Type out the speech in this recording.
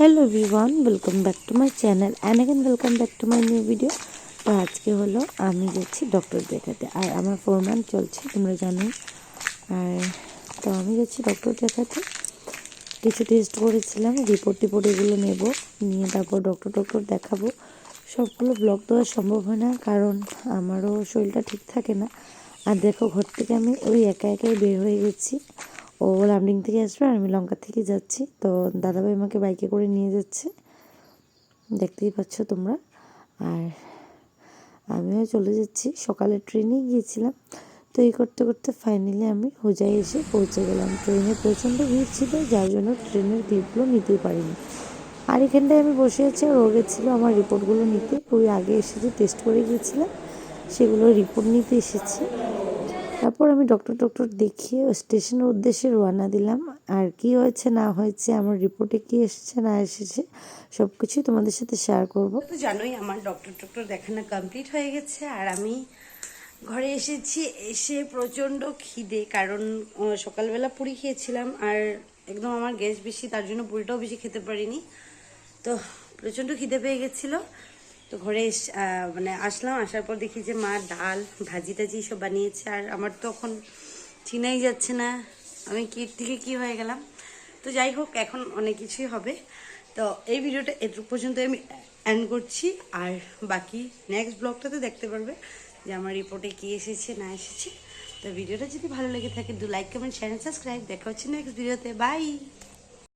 Hello everyone welcome back to my channel and again welcome back to my new video তো আজকে হলো আমি যাচ্ছি ডক্টর দেখাতে আর আমার ফোর মান্থ চলছে, তোমরা জানো। আর তো আমি যাচ্ছি ডক্টর দেখাতে কিছু। টেস্ট করেছিলাম রিপোর্ট টিপোর্ট এগুলো নেব। নিয়ে তারপর ডক্টর ডক্টর দেখাবো। সবগুলো ব্লগ দেওয়া সম্ভব হয় না, কারণ আমারও শরীরটা ঠিক থাকে না। আর দেখো, ঘর থেকে আমি ওই একা একাই বের হয়ে গেছি। ও লামডিং থেকে আসবে আর আমি লঙ্কা থেকে যাচ্ছি। তো দাদাভাই আমাকে বাইকে করে নিয়ে যাচ্ছে। দেখতেই পাচ্ছ তোমরা। আর আমিও চলে যাচ্ছি। সকালে ট্রেনে গিয়েছিলাম। তো এই করতে করতে ফাইনালি আমি হোজাই এসে পৌঁছে গেলাম। ট্রেনে প্রচণ্ড ভিড় ছিল, যার জন্য ট্রেনের ভিড়গুলো নিতেই পারিনি। আর এখানটায় আমি বসে আছি আর ও গেছিল আমার রিপোর্টগুলো নিতে। ওই আগে এসেছে টেস্ট করে গিয়েছিলাম, সেগুলো রিপোর্ট নিতে এসেছে। তারপর আমি ডক্টর ডক্টর দেখিয়ে স্টেশনের উদ্দেশ্যে রওনা দিলাম। আর কি হয়েছে, না হয়েছে, আমার রিপোর্টে কি এসেছে, না এসেছে সব কিছুই তোমাদের সাথে শেয়ার করব। তো জানোই আমার ডক্টর টক্টর দেখানো কমপ্লিট হয়ে গেছে। আর আমি ঘরে এসেছি, এসে প্রচণ্ড খিদে, কারণ সকালবেলা পুরি খেয়েছিলাম। আর একদম আমার গ্যাস বেশি, তার জন্য পুরিটাও বেশি খেতে পারিনি। তো প্রচণ্ড খিদে পেয়ে গেছিল। তো ঘরে মানে আসলাম, আসার পর দেখি যে মা ডাল, ভাজি টাজি সব বানিয়েছে, আর আমার তো এখন চিনাই যাচ্ছে না। আমি কি থেকে কি হয়ে গেলাম? তো যাই হোক, এখন অনেক কিছুই হবে। তো এই ভিডিওটা এটুকু পর্যন্ত আমি এন্ড করছি, আর বাকি নেক্সট ব্লগটাতে দেখতে পারবে যে আমার রিপোর্টে কি এসেছে, না এসেছে। তো ভিডিওটা যদি ভালো লেগে থাকে দু লাইক কমেন্ট চ্যানেল সাবস্ক্রাইব দেখা হচ্ছে নেক্সট ভিডিওতে বাই